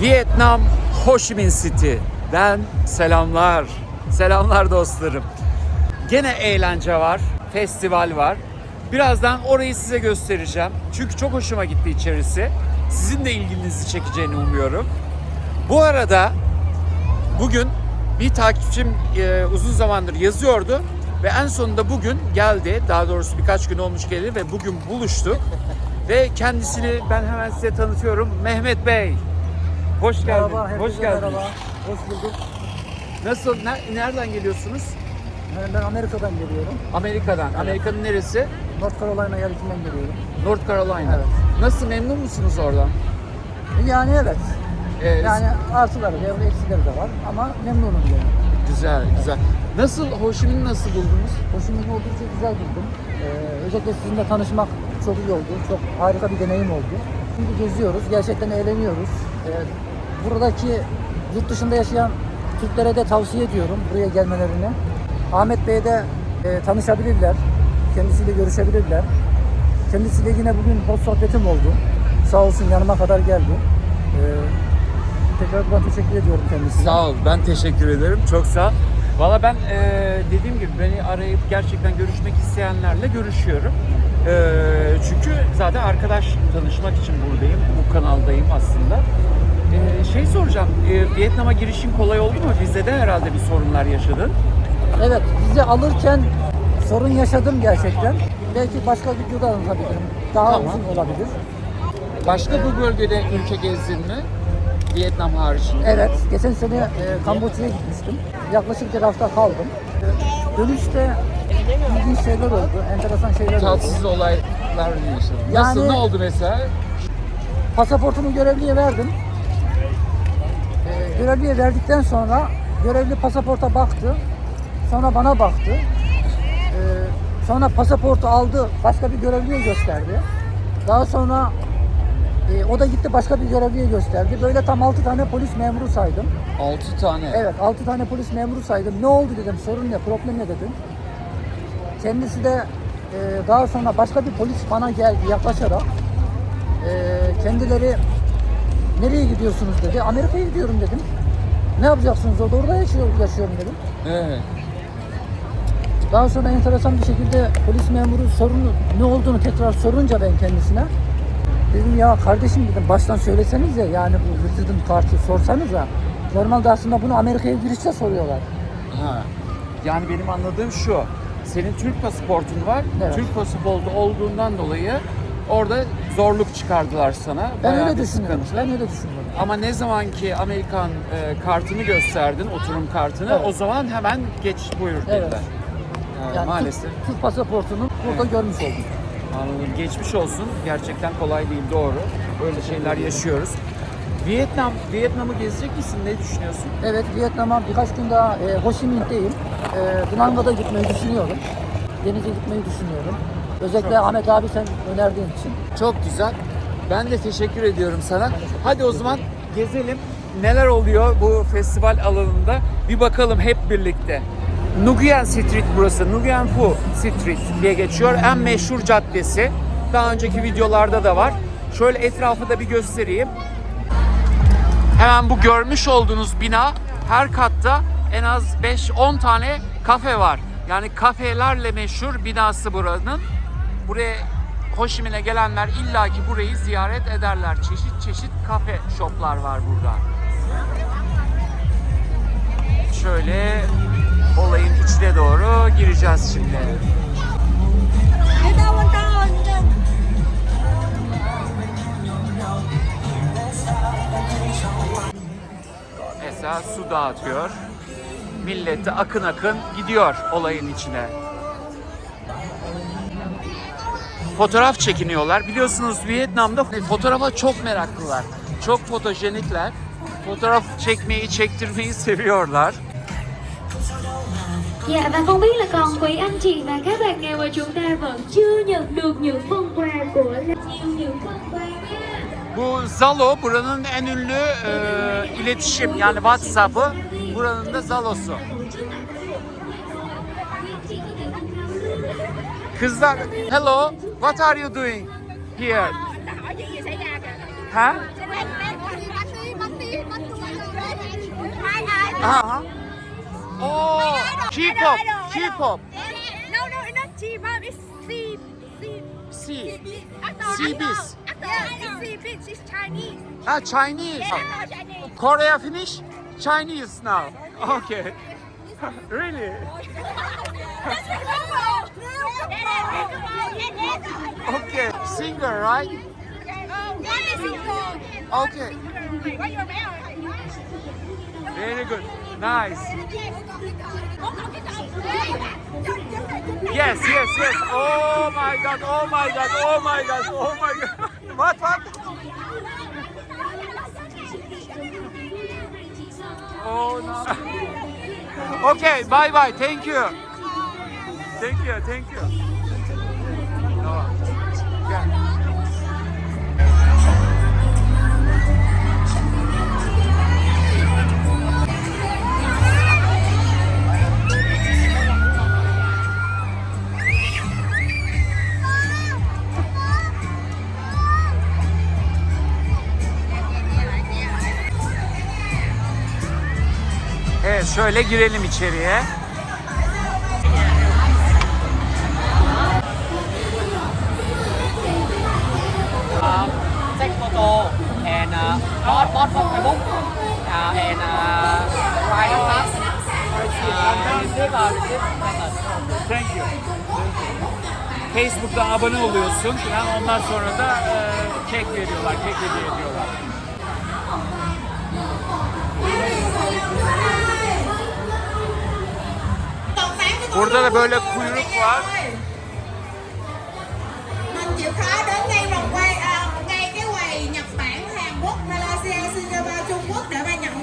Vietnam Ho Chi Minh City'den selamlar. Selamlar dostlarım. Gene eğlence var, festival var. Birazdan orayı size göstereceğim. Çünkü çok hoşuma gitti içerisi. Sizin de ilginizi çekeceğini umuyorum. Bu arada bugün bir takipçim e, uzun zamandır yazıyordu ve en sonunda bugün geldi. Daha doğrusu birkaç gün olmuş geldi ve bugün buluştuk. ve kendisini ben hemen size tanıtıyorum. Mehmet Bey. Hoş geldin. Merhaba, Hoş geldiniz. merhaba. Hoş bulduk. Nasıl? ne- nereden geliyorsunuz? Ben- Ben Amerika'dan geliyorum. Amerika'dan. Amerika'nın neresi? North Carolina eyaletinden geliyorum. North Carolina. Evet. Nasıl memnun musunuz oradan? Yani evet. Ee, Yani artıları da eksileri de var ama memnunum yani. Güzel, güzel. Nasıl, Ho Chi Minh'i nasıl buldunuz? Hoşuma oldukça güzel buldum. Ee, özellikle sizinle tanışmak çok iyi oldu. Çok harika bir deneyim oldu. Şimdi geziyoruz, gerçekten eğleniyoruz. Ee, buradaki yurt dışında yaşayan Türklere de tavsiye ediyorum buraya gelmelerini. Ahmet Bey'e de e, tanışabilirler. Kendisiyle görüşebilirler. Kendisiyle yine bugün hoş sohbetim oldu. Sağ olsun yanıma kadar geldi. Ee, tekrar buradan teşekkür ediyorum kendisine. Sağ ol, ben teşekkür ederim. Çok sağ ol. Valla ben eee, dediğim gibi beni arayıp gerçekten görüşmek isteyenlerle görüşüyorum. Eee, çünkü zaten arkadaş tanışmak için buradayım, bu kanaldayım aslında. Eee, şey soracağım, eee, Vietnam'a girişin kolay oldu mu? Vizede herhalde bir sorunlar yaşadın. Evet, vize alırken sorun yaşadım gerçekten. Belki başka videoda anlatabilirim. Daha Tamam. uzun olabilir. Başka bu bölgede ülke gezdin mi? Vietnam haricinde. Evet, geçen sene e, Kamboçya'ya gitmiştim. Yaklaşık bir hafta kaldım. E, Dönüşte ilginç şeyler oldu, enteresan şeyler oldu. Tatsız olaylar yaşadın. Nasıl, Yani- ne oldu mesela? Pasaportumu görevliye verdim. Görevliye verdikten sonra görevli pasaporta baktı. Sonra bana baktı. E, sonra pasaportu aldı, başka bir görevliye gösterdi. Daha sonra e, o da gitti başka bir görevliye gösterdi. Böyle tam 6 tane polis memuru saydım. 6 tane. Evet 6 tane polis memuru saydım. Ne oldu dedim, sorun ne, problem ne dedim. Kendisi de e, daha sonra başka bir polis bana geldi yaklaşarak. E, kendileri nereye gidiyorsunuz dedi. Amerika'ya gidiyorum dedim. Ne yapacaksınız orada? Orada yaşıyor, yaşıyorum dedim. Evet. Daha sonra enteresan bir şekilde polis memuru sorunu ne olduğunu tekrar sorunca ben kendisine dedim ya kardeşim dedim baştan söylesenize yani bu resident kartı sorsanıza. Normalde aslında bunu Amerika'ya girişte soruyorlar. Ha. Yani benim anladığım şu. Senin Türk pasaportun var. Evet. Türk pasaportu olduğundan dolayı orada zorluk çıkardılar sana. Ben Bayağı öyle bir düşünüyorum. sıkıntı. Ben öyle düşünüyorum. Ama ne zaman ki Amerikan e, kartını gösterdin, oturum kartını, Evet. o zaman hemen geç buyur dediler. Evet. Yani Yani maalesef. Türk, Türk pasaportunu burada görmüş oldum. Anladım. Geçmiş olsun. Gerçekten kolay değil, doğru. Böyle şeyler yaşıyoruz. Vietnam, Vietnam'ı gezecek misin? Ne düşünüyorsun? Evet Vietnam'a birkaç gün daha e, Ho Chi Minh'teyim. E, Dunanga'da gitmeyi düşünüyorum. Denize gitmeyi düşünüyorum. Özellikle Ahmet abi sen önerdiğin için. Çok güzel. Ben de teşekkür ediyorum sana. Hadi o zaman gezelim. Neler oluyor bu festival alanında? Bir bakalım hep birlikte. Nguyen Street burası. Nguyen Phu Street diye geçiyor. En meşhur caddesi. Daha önceki videolarda da var. Şöyle etrafı da bir göstereyim. Hemen bu görmüş olduğunuz bina her katta en az 5-10 tane kafe var. Yani kafelerle meşhur binası buranın. Buraya Ho Chi Minh'e gelenler illaki burayı ziyaret ederler. Çeşit çeşit kafe shoplar var burada. Şöyle olayın içine doğru gireceğiz şimdi. Mesela su dağıtıyor. Millet de akın akın gidiyor olayın içine. Fotoğraf çekiniyorlar. Biliyorsunuz Vietnam'da fotoğrafa çok meraklılar. Çok fotojenikler. Fotoğraf çekmeyi, çektirmeyi seviyorlar. Dạ và không biết là còn quý anh chị và các bạn nào mà chúng ta vẫn chưa nhận được những phần quà của nhiều những phần quà nha. Bu Zalo buranın en ünlü e, iletişim yani WhatsApp'ı buranın da Zalo'su. Kızlar, hello, what are you doing here? Đi Uh-huh. Oh, K-pop, K-pop. No, no, it's not G-pop. It's C. C. C. C-biz. Yeah, it's C-biz. It's Chinese. Ah, Chinese. Yeah. Korea finish, Chinese now. Okay. really? That's my couple. Okay. Singer, right? Okay. Why you're male? Very good. Nice. Yes, yes, yes. Oh my god, oh my god, oh my god, oh my god. What, what? Oh no. Okay, bye bye. Thank you. Thank you, thank you. Şöyle girelim içeriye. take photo and uh, on Facebook uh, and uh, write us uh, receive uh, receive. Thank you. Facebook'tan abone oluyorsun falan ondan sonra da e, kek veriyorlar, kek hediye ediyorlar. Burada da böyle kuyruk var. mình chịu khó đến ngay vòng quay à, ngay cái quầy Nhật Bản, Hàn Quốc, Malaysia, Singapore, Trung Quốc để mà nhận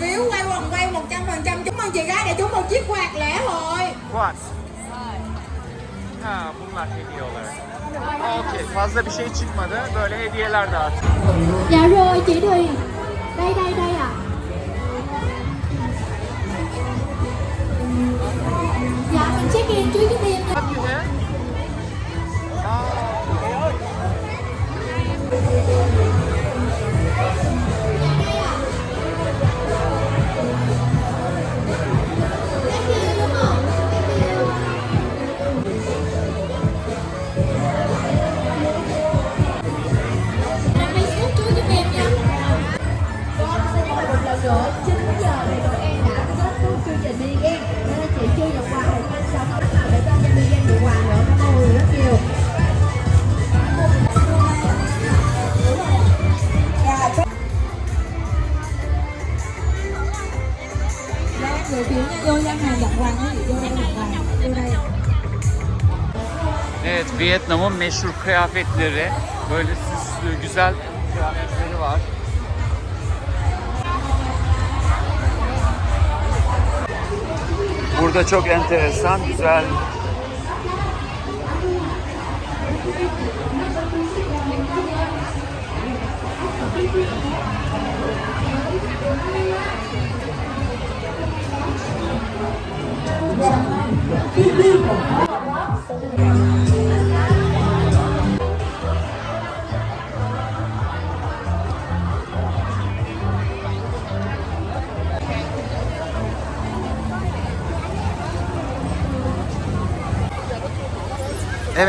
phiếu quay vòng quay 100% chúc mừng chị gái để trúng một chiếc quạt lễ hội What? Ha bunlar hediyeler. Okey fazla bir şey çıkmadı. Böyle hediyeler dağıtıyor. Dạ rồi chị Thùy Đây đây đây ạ dạ mình check in trước cái đêm nha như thế? À, ơi. Vietnam'ın meşhur kıyafetleri. Böyle süslü güzel kıyafetleri var. Burada çok enteresan, güzel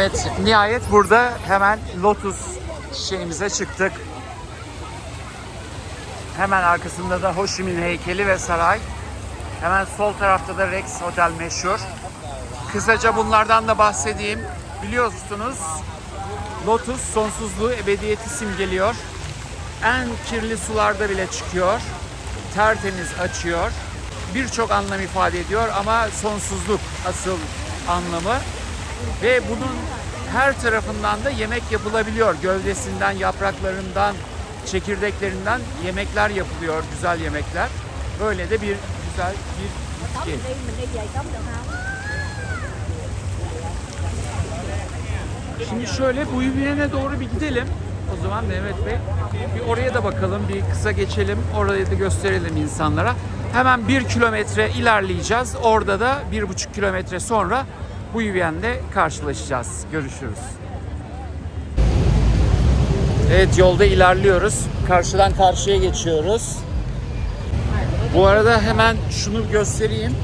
Evet, nihayet burada hemen Lotus şeyimize çıktık. Hemen arkasında da Ho Chi Minh heykeli ve saray. Hemen sol tarafta da Rex Hotel meşhur. Kısaca bunlardan da bahsedeyim. Biliyorsunuz Lotus sonsuzluğu, ebediyeti simgeliyor. En kirli sularda bile çıkıyor. Tertemiz açıyor. Birçok anlam ifade ediyor ama sonsuzluk asıl anlamı. Ve bunun her tarafından da yemek yapılabiliyor. Gövdesinden, yapraklarından, çekirdeklerinden yemekler yapılıyor, güzel yemekler. Böyle de bir güzel bir bitki. Şimdi şöyle bu Yüviyen'e doğru bir gidelim. O zaman Mehmet Bey bir oraya da bakalım, bir kısa geçelim. Orayı da gösterelim insanlara. Hemen bir kilometre ilerleyeceğiz. Orada da bir buçuk kilometre sonra bu Yüviyen'de karşılaşacağız. Görüşürüz. Evet yolda ilerliyoruz. Karşıdan karşıya geçiyoruz. Bu arada hemen şunu göstereyim.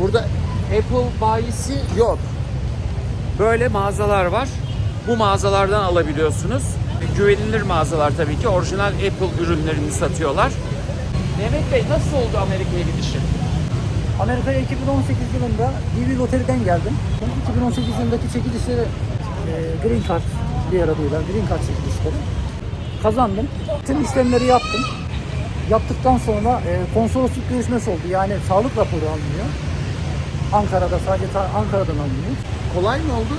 Burada Apple bayisi yok. Böyle mağazalar var. Bu mağazalardan alabiliyorsunuz. Güvenilir mağazalar tabii ki. Orijinal Apple ürünlerini satıyorlar. Mehmet Bey nasıl oldu Amerika'ya gidişin? Amerika'ya 2018 yılında DV Loteri'den geldim. 2018 yılındaki çekilişleri e, Green Card diye adıyla Green Card çekilişleri kazandım. Tüm işlemleri yaptım. Yaptıktan sonra e, konsolosluk görüşmesi oldu. Yani sağlık raporu alınıyor. Ankara'da sadece Ankara'dan alınıyor. Kolay mı oldu?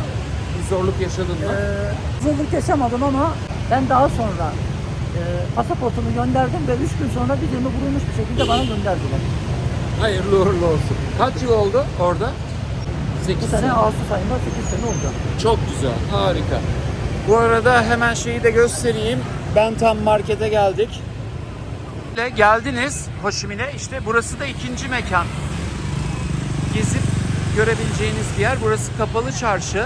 Bir zorluk yaşadın mı? Ee, zorluk yaşamadım ama ben daha sonra e, pasaportumu gönderdim ve 3 gün sonra videomu vurulmuş bir şekilde bana gönderdiler. Hayırlı uğurlu olsun. Kaç yıl oldu orada? 8 Bu sene Ağustos ayında 8 sene oldu. Çok güzel, harika. Bu arada hemen şeyi de göstereyim. Ben tam markete geldik. Geldiniz Hoşimine. İşte burası da ikinci mekan. Gezip görebileceğiniz bir yer. Burası kapalı çarşı.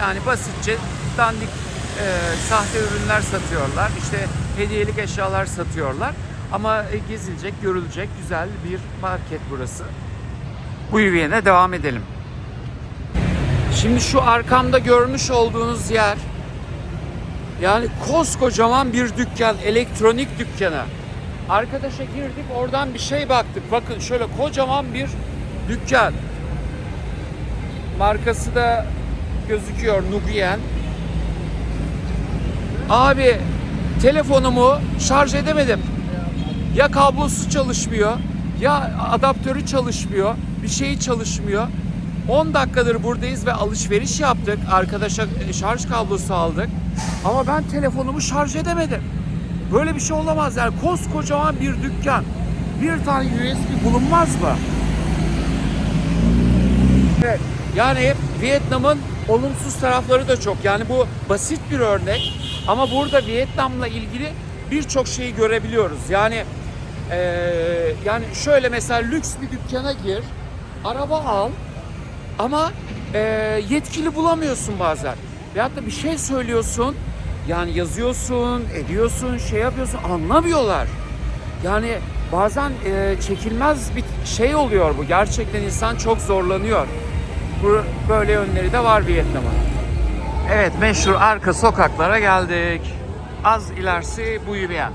Yani basitçe dandik e, sahte ürünler satıyorlar. İşte hediyelik eşyalar satıyorlar. Ama e, gezilecek, görülecek güzel bir market burası. Bu yürüyene devam edelim. Şimdi şu arkamda görmüş olduğunuz yer yani koskocaman bir dükkan, elektronik dükkanı. Arkadaşa girdik oradan bir şey baktık. Bakın şöyle kocaman bir dükkan. Markası da gözüküyor Nubiyen. Abi telefonumu şarj edemedim. Ya kablosu çalışmıyor ya adaptörü çalışmıyor. Bir şeyi çalışmıyor. 10 dakikadır buradayız ve alışveriş yaptık. Arkadaşa e, şarj kablosu aldık. Ama ben telefonumu şarj edemedim. Böyle bir şey olamaz yani. Koskocaman bir dükkan. Bir tane USB bulunmaz mı? Evet. Yani Vietnam'ın olumsuz tarafları da çok. Yani bu basit bir örnek. Ama burada Vietnam'la ilgili birçok şeyi görebiliyoruz. Yani eee, yani şöyle mesela lüks bir dükkana gir, araba al ama eee, yetkili bulamıyorsun bazen. Veyahut da bir şey söylüyorsun, yani yazıyorsun, ediyorsun, şey yapıyorsun, anlamıyorlar. Yani bazen eee, çekilmez bir şey oluyor bu. Gerçekten insan çok zorlanıyor. Bu böyle yönleri de var Vietnam'ın. Evet meşhur arka sokaklara geldik. Az ilerisi bu yürüyen.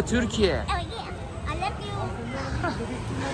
Merhaba Türkiye.